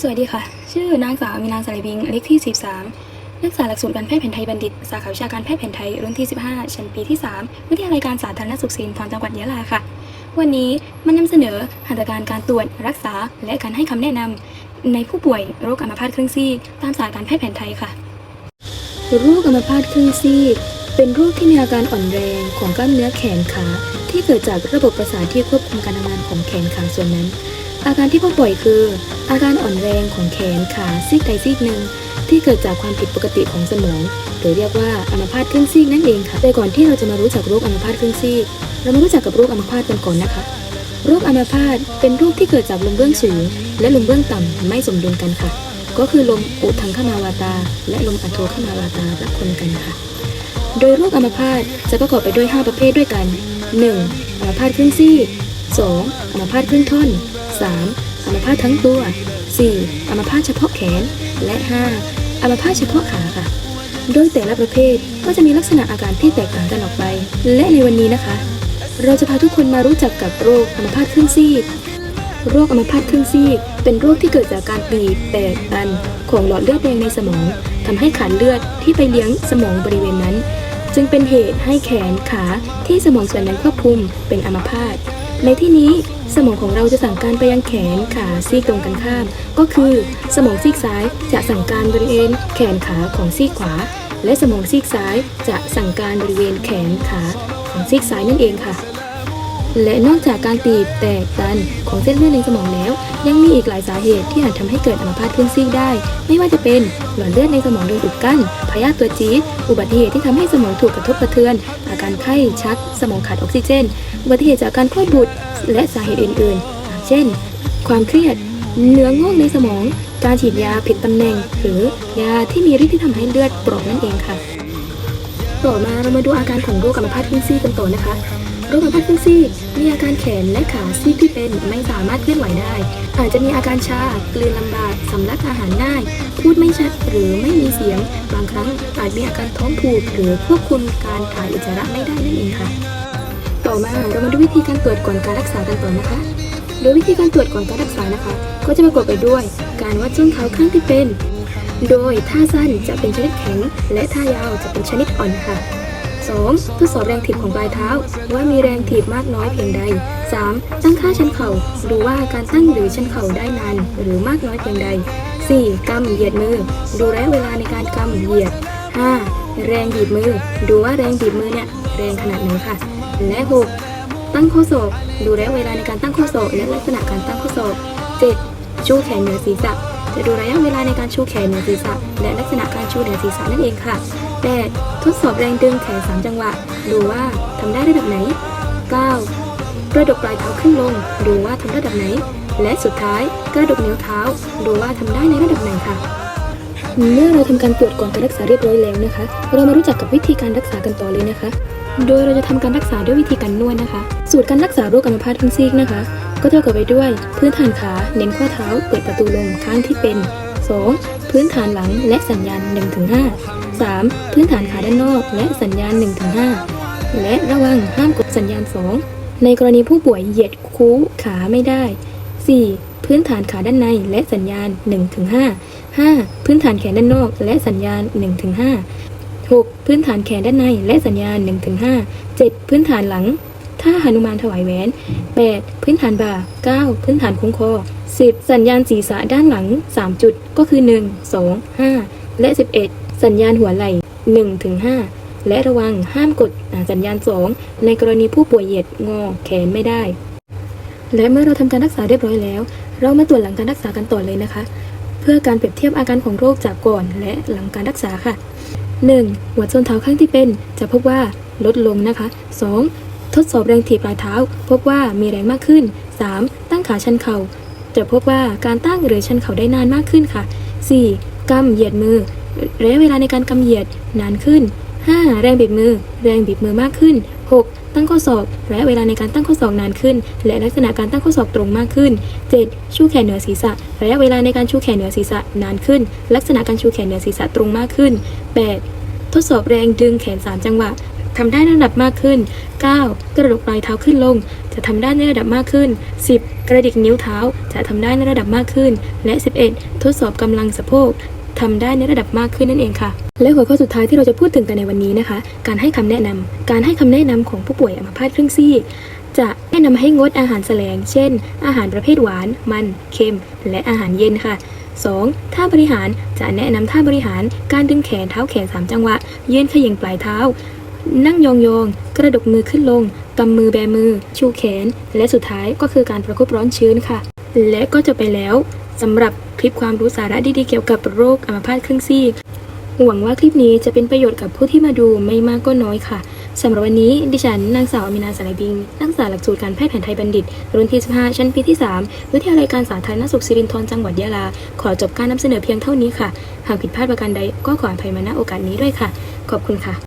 สวัสดีค่ะ ชื่อนางสาวมีนางสายบิงเลขที่ 13 นักศึกษาหลักสูตรการแพทย์แผนไทยบัณฑิต สาขาวิชาการแพทย์แผนไทยรุ่นที่ 15 ชั้นปีที่ 3 วิทยาลัยการสาธารณสุขศิรินทจังหวัดยะลาค่ะ วันนี้มันนำเสนอหัตถการการตรวจรักษา และการให้คำแนะนำในผู้ป่วยโรคอัมพาตครึ่งซีกตามศาสตร์การแพทย์แผนไทยค่ะ โรคอัมพาตครึ่งซีกเป็นโรคที่มีอาการอ่อนแรงของกล้ามเนื้อแขนขาที่เกิดจากระบบประสาทที่ควบคุมการทำงานของแขนขาส่วนนั้น อาการที่พบบ่อยคือ อาการอ่อนแรงของแขนขาซีกใดซีกหนึ่งที่เกิดจากความผิดปกติของสมอง หรือเรียกว่าอัมพาตครึ่งซีกนั่นเองค่ะแต่ก่อนที่เราจะมารู้จักโรคอัมพาตครึ่งซีก เรามารู้จักกับโรคอัมพาตกันก่อนนะคะ โรคอัมพาตเป็นโรคที่เกิดจากลมเบื้องสูง และลมเบื้องต่ำไม่สมดุลกันค่ะ ก็คือลมอุทังขมาวาตา และลมอัโทขมาวาตารับคนกันค่ะ โดยโรคอัมพาตจะประกอบไปด้วย 5 ประเภทด้วยกัน 1. อัมพาตครึ่งซีก 2. อัมพาตครึ่งท่อน 3. อัมพาตทั้งตัว 4. อัมพาตเฉพาะแขน และ 5. อัมพาตเฉพาะขาค่ะ โดยแต่ละประเภทก็จะมีลักษณะอาการที่แตกต่างกันออกไป และในวันนี้นะคะ เราจะพาทุกคนมารู้จักกับโรคอัมพาตครึ่งซีก โรคอัมพาตครึ่งซีก เป็นโรคที่เกิดจากการตีบแตกตัน ของหลอดเลือดแดงในสมองทำให้ขาดเลือดที่ไปเลี้ยงสมองบริเวณนั้น จึงเป็นเหตุให้แขนขาที่สมองส่วนนั้นควบคุมเป็นอัมพาต ในที่นี้สมองของเราจะสั่งการไปยังแขนขาซีกตรงกันข้าม ก็คือสมองซีกซ้ายจะสั่งการบริเวณแขนขาของซีกขวา และสมองซีกซ้ายจะสั่งการบริเวณแขนขาของซีกซ้ายนั่นเองค่ะ และนอกจากการตีบแตกตันของเส้นเลือดในสมองแล้ว ยังมีอีกหลายสาเหตุที่อาจทำให้เกิดอัมพาตครึ่งซีกได้ ไม่ว่าจะเป็นหลอดเลือดในสมองโดนอุดกั้นพยาธิตัวจี๊ดอุบัติเหตุที่ทำให้สมองถูกกระทบกระเทือน อาการไข้ชัก สมองขาดออกซิเจน อุบัติเหตุจากการคลอดบุตร และสาเหตุอื่นๆ เช่น ความเครียด เนื้องอกในสมอง การฉีดยาผิดตำแหน่ง หรือยาที่มีฤทธิ์ที่ทำให้เลือดปรอกนั่นเองค่ะ ต่อมาเรามาดูอาการของโรคอัมพาตครึ่งซีกกันต่อนะคะ โรคอัมพาตครึ่งซีกมีอาการแขนและขาซีกที่เป็นไม่สามารถเคลื่อนไหวได้ อาจจะมีอาการชา กลืนลำบาก สำลักอาหารง่ายพูดไม่ชัดหรือไม่มีเสียง บางครั้งอาจมีอาการท้องผูกหรือควบคุมการถ่ายอุจจาระไม่ได้นั่นเองค่ะ ต่อมาเรามาดูวิธีการตรวจก่อนการรักษากันต่อนะคะ โดยวิธีการตรวจก่อนการรักษานะคะ ก็จะประกอบไปด้วย การวัดส้นเท้าข้างที่เป็น โดยท่าสั้นจะเป็นชนิดแข็ง และท่ายาวจะเป็นชนิดอ่อนค่ะ 2. ทดสอบแรงถีบของปลายเท้า ว่ามีแรงถีบมากน้อยเพียงใด 3. ตั้งค่าชันเข่าดูว่าการตั้งหรือชันเข่าได้นานหรือมากน้อยเพียงใด 4. กำเหยียดมือ ดูระยะเวลาในการกำเหยียด 5. แรงบีบมือ ดูว่าแรงบีบมือเนี่ยแรงขนาดไหนค่ะ และ 6. ตั้งข้อศอก ดูระยะเวลาในการตั้งข้อศอกและลักษณะการตั้งข้อศอก 7. ชูแขนเหนือศีรษะ จะดูระยะเวลาในการชูแขนเหนือศีรษะ และลักษณะการชูเหนือศีรษะนั่นเองค่ะ 8. ทดสอบแรงดึงแขน 3 จังหวะ ดูว่าทำได้ระดับไหน 9. กระดกปลายเท้าขึ้นลง ดูว่าทำระดับไหน และสุดท้ายกระดกนิ้วเท้า ดูว่าทำได้ในระดับไหนค่ะเมื่อเราทำการตรวจก่อนการรักษาเรียบร้อยแล้วนะคะ เรามารู้จักกับวิธีการรักษากันต่อเลยนะคะ โดยเราจะทำการรักษาด้วยวิธีการนวดนะคะ สูตรการรักษาโรคอัมพาทั้งซีกนะคะ ก็จะประกอบไปด้วย พื้นฐานขา เน้นข้อเท้า เปิดประตูลงข้างที่เป็น 2. พื้นฐานหลังและสัญญาณ 1-5 3. พื้นฐานขาด้านนอกและสัญญาณ 1-5 และระวังห้ามกดสัญญาณ 2 ในกรณีผู้ป่วยเหยียดคู้ขาไม่ได้ 4. พื้นฐานขาด้านในและสัญญาณ 1-5 5. พื้นฐานแขนด้านนอกและสัญญาณ 1-5 6. พื้นฐานแขนด้านในและสัญญาณ 1-5 7. พื้นฐานหลังท่าหนุมานถวายแหวน 8. พื้นฐานบ่า 9. พื้นฐานโค้งคอ 10. สัญญาณศีรษะด้านหลัง 3 จุด ก็คือ 1 2 5 และ 11 สัญญาณหัวไหล่1ถึง5และระวังห้ามกดสัญญาณ 2 ในกรณีผู้ป่วยเหยียดงอแขนไม่ได้ และเมื่อเราทำการรักษาเรียบร้อยแล้ว เรามาตรวจหลังการรักษากันต่อเลยนะคะ เพื่อการเปรียบเทียบอาการของโรคจากก่อนและหลังการรักษาค่ะ 1. หัวส้นเท้าข้างที่เป็น จะพบว่าลดลงนะคะ 2. ทดสอบแรงถีบปลายเท้า พบว่ามีแรงมากขึ้น 3. ตั้งขาชันเข่าจะพบว่าการตั้งหรือชันเข่าได้นานมากขึ้นค่ะ 4. กำเหยียดมือ ระยะเวลาในการกำเหยียดนานขึ้น 5. แรงบีบมือ แรงบีบมือมากขึ้น 6. ตั้งข้อศอกระยะเวลาในการตั้งข้อศอกนานขึ้น และลักษณะการตั้งข้อศอกตรงมากขึ้น 7. ชูแขนเหนือศีรษะ ระยะเวลาในการชูแขนเหนือศีรษะนานขึ้น ลักษณะการชูแขนเหนือศีรษะตรงมากขึ้น 8. ทดสอบแรงดึงแขน 3 จังหวะทำได้ระดับมากขึ้น 9. กระดกปลายเท้าขึ้นลงจะจะทำได้ในระดับมากขึ้น 10 กระดิกนิ้วเท้า จะทำได้ในระดับมากขึ้น และ 11 ทดสอบกำลังสะโพก ทำได้ในระดับมากขึ้นนั่นเองค่ะ และหัวข้อสุดท้ายที่เราจะพูดถึงกันในวันนี้นะคะ การให้คำแนะนำการให้คำแนะนำของผู้ป่วยอัมพาตครึ่งซีกจะแนะนำให้งดอาหารแสลง เช่น อาหารประเภทหวาน มัน เค็ม และอาหารเย็นค่ะ 2. ท่าบริหารจะแนะนำท่าบริหาร การดึงแขนเท้าแขน 3 จังหวะยืนเขย่งปลายเท้า นั่งยองๆ กระดกมือขึ้นลง กำมือแบมือ ชูแขน และสุดท้ายก็คือการประคบร้อนชื้นค่ะ และก็จะไปแล้ว สำหรับคลิปความรู้สาระดีๆเกี่ยวกับโรคอัมพาตครึ่งซีก หวังว่าคลิปนี้จะเป็นประโยชน์กับผู้ที่มาดูไม่มากก็น้อยค่ะสำหรับวันนี้ดิฉันนางสาวอมินาสารบิง นักศึกษาหลักสูตรการแพทย์แผนไทยบัณฑิต รุ่นที่ 15 ชั้นปีที่ 3 วิทยาลัยการสาธารณสุขสิรินธรจังหวัดยะลา ขอจบการนำเสนอเพียงเท่านี้ค่ะ หากผิดพลาดประการใดก็ขออภัยมาณโอกาสนี้ด้วยค่ะ ขอบคุณค่ะ